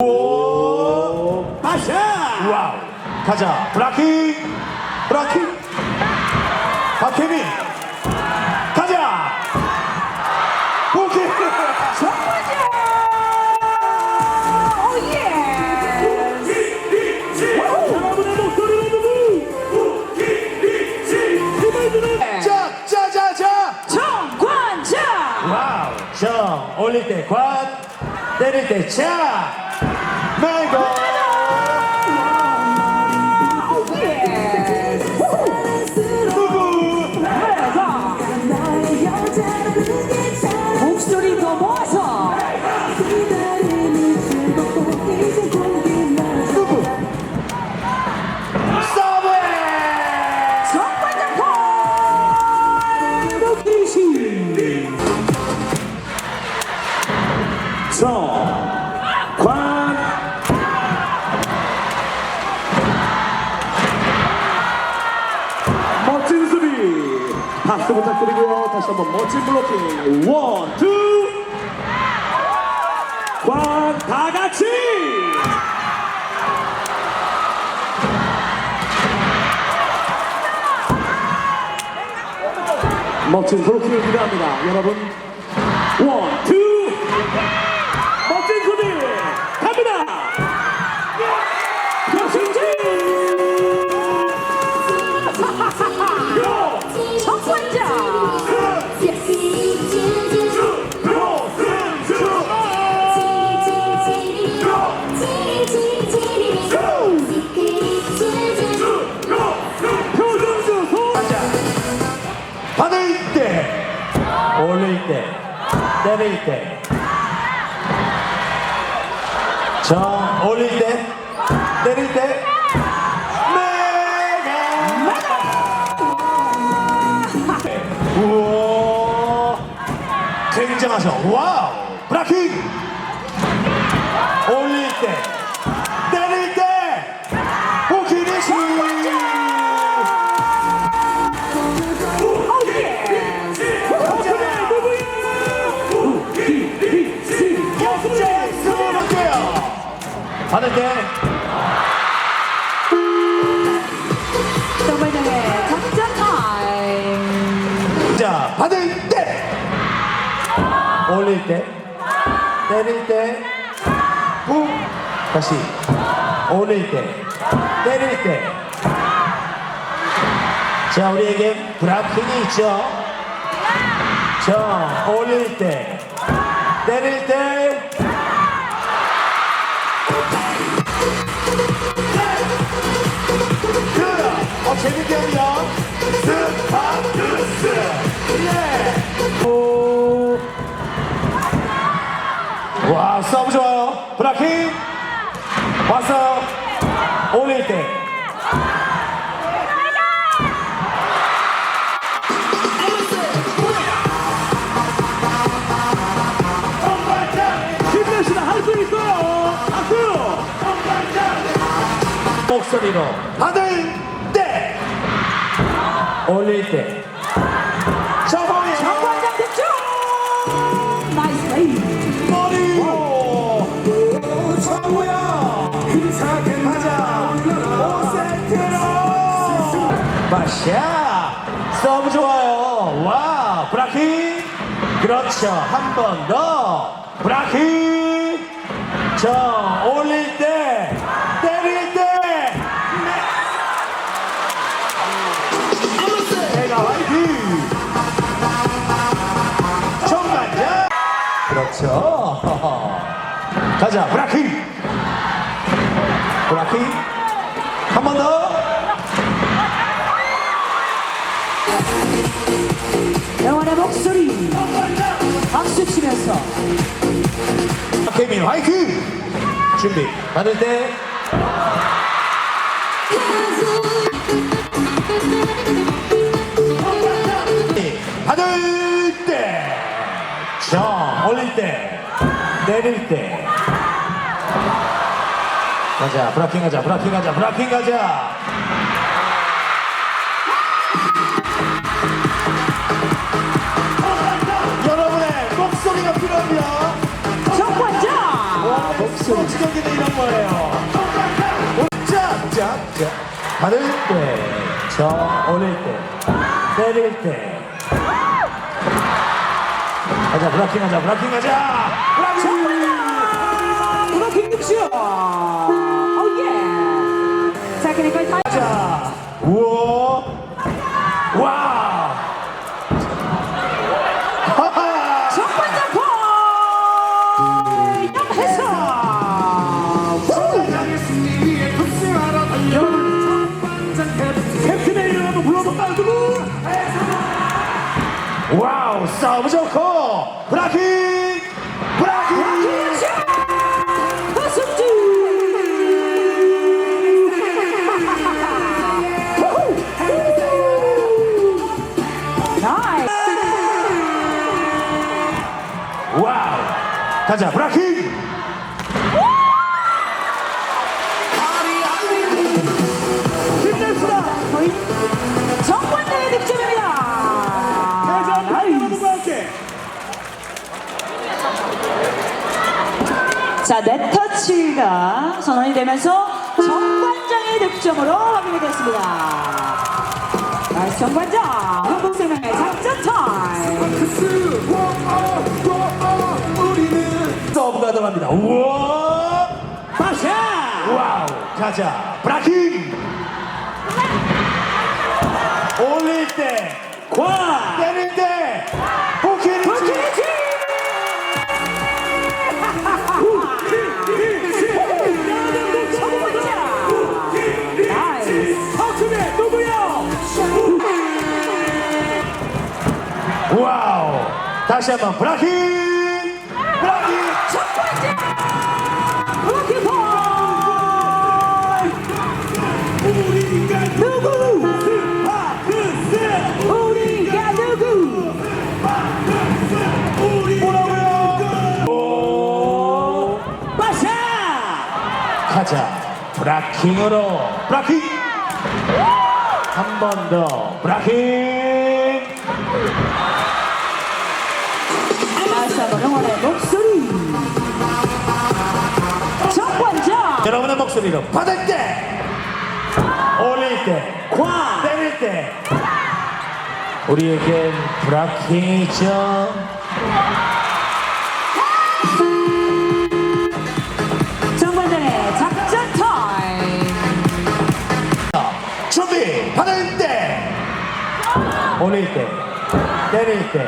오 아샤! 와우 가자 브라킹 브라킹 박혜민 가자 오케이 누구? 힘을 주는 짜자자 자 정관장 와우 정 올릴 때 관 때릴 때자 Mango! 한번 멋진 블로킹. 원투. 관다 같이. 멋진 블로킹을 기대합니다. 여러분, 원, 투, 멋진 수비 갑니다. 표승진, 올릴 때 때릴 때 정 올릴 때 때릴 때. 메가 우와! 굉장하셔 와우 받을 때 정관장의 작전 타임 자, 받을 때 올릴 때 때릴 때 후. 다시. 올릴 때 때릴 때자 우리에게 브라킹이 있죠? 자 올릴 때 때릴 때 재밌게 합니다. 스파크스. 예. 오. 와, 서브 좋아요. 브라킹. 왔어요. 올릴 때. 힘내시다 할 수 있어요. 박수. 목소리로 때. 올릴 때. 정범이. 정관장 득점 나이스 레이 머리. 오. 정우야. 힘차게 가자. 5세트로. 마샤. 서브 좋아요. 와. 브라킹. 그렇죠. 한 번 더. 브라킹. 저 올릴 때. 그렇죠. 가자, 브라킹! 브라킹! 한 번 더! 영원의 목소리 박수 치면서 케빈 화이팅! 준비, 받을 때. 받을 때. 정, 올릴 때. 내릴 때. 가자, 브라킹 가자, 브라킹 가자, 브라킹 가자. 여러분의 목소리가 필요합니다. 정관장 목소리. 스포츠 경기는 이런 거예요. 짝짝짝 받을 때, 저 올릴 때, 때릴 때. 가자 브라킹 하자 브라킹 하자 브라킹. 브로킹 득점. 오예. 자, 우와, 와. 첫 번째. 캡틴의 이름 한번 불러볼까요 누구? 와우 싸움 좋고 자, 네터치가 선언이 되면서 정관장의 득점으로 확인이 됐습니다. 나이스 정관장, 한국생명의 작전 타임. 서브가 들어갑니다. 우와! 마샤! 와우! 가자 브라킹! 올릴 때 과! 때릴 때 와우. 다시 한번 브라킹 브라킹 정관장! 루키볼! 우리가 누구? 스파크스 우리가 누구? 우리 뭐라고요? 오 마샤. 가자. 브라킹으로. 브라킹 한 번 더. 브라킹 응원의 목소리. 정관장. 여러분의 목소리로 받을 때 올릴 때 과. 때릴 때. 우리에겐 브라킹이죠 정관장의 작전 타임. 자, 준비 받을 때 올릴 때 때릴 때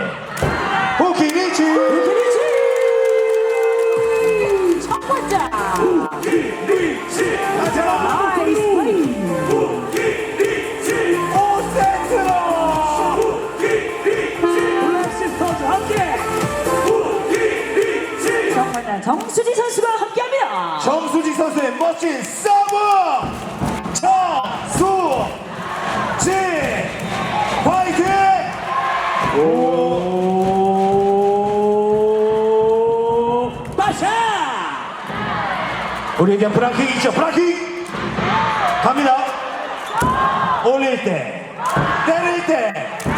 선수의 멋진 서브! 정수지! 화이팅! 오! 마샤! 우리에겐 브라킹 있죠 브라킹! 갑니다. 올릴 때 때릴 때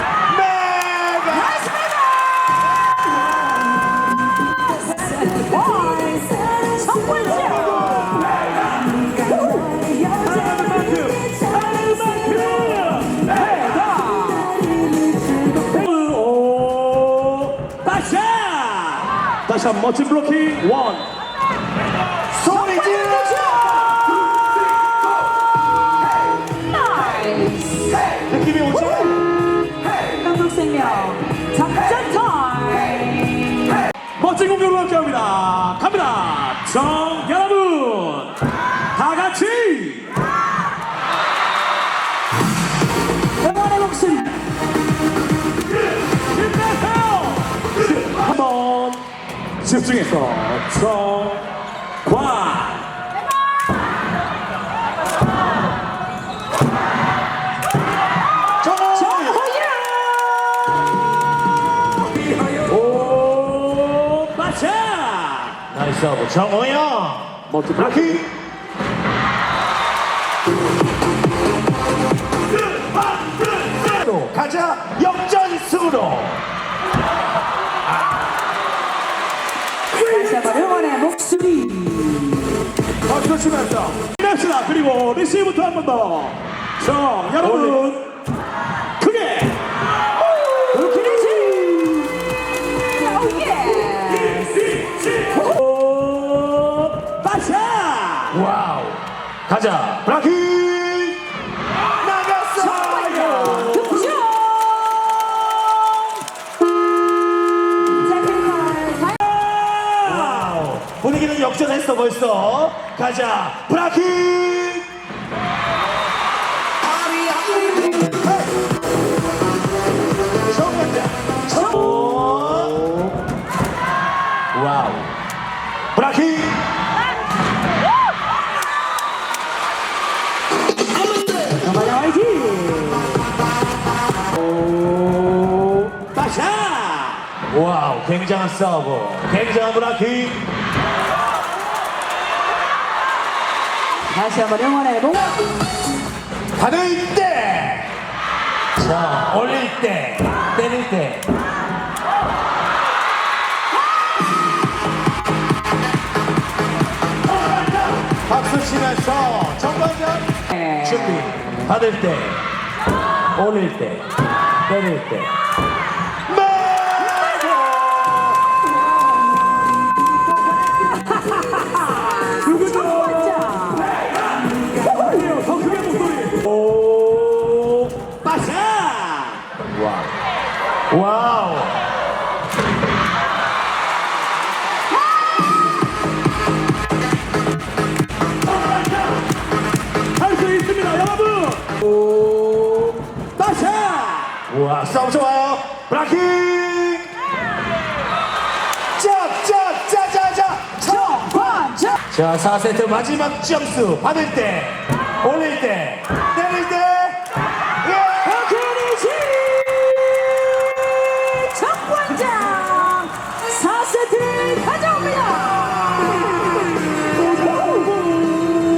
다시 한 번 멋진 블로킹. 원. 소리 질러 나이스 느낌이 오죠? 한국생명 작전 타임 멋진 공격으로 함께합니다. 갑니다 집중해서 정관. 나이스 서브 정호영 블로킹 브라킹 치면서 냅시다 그리고 리시브부터 한 번 더 자 여러분. 크게. 루키리지 오예 오 빠샤. 와우. 가자. 브라키 역전했어 벌써. 가자. 브라킹. 와우. 브라킹. 가만히 화이팅 오 빠샤 와우. 굉장한 서브. 굉장한 브라킹. 다시 한번 응원해 보 받을 때. 자, 올릴 때. 때릴 때. 박수 치면서 정관장 준비. 받을 때. 올릴 때. 때릴 때. 자, 4세트 마지막 점수 받을 때, 올릴 때,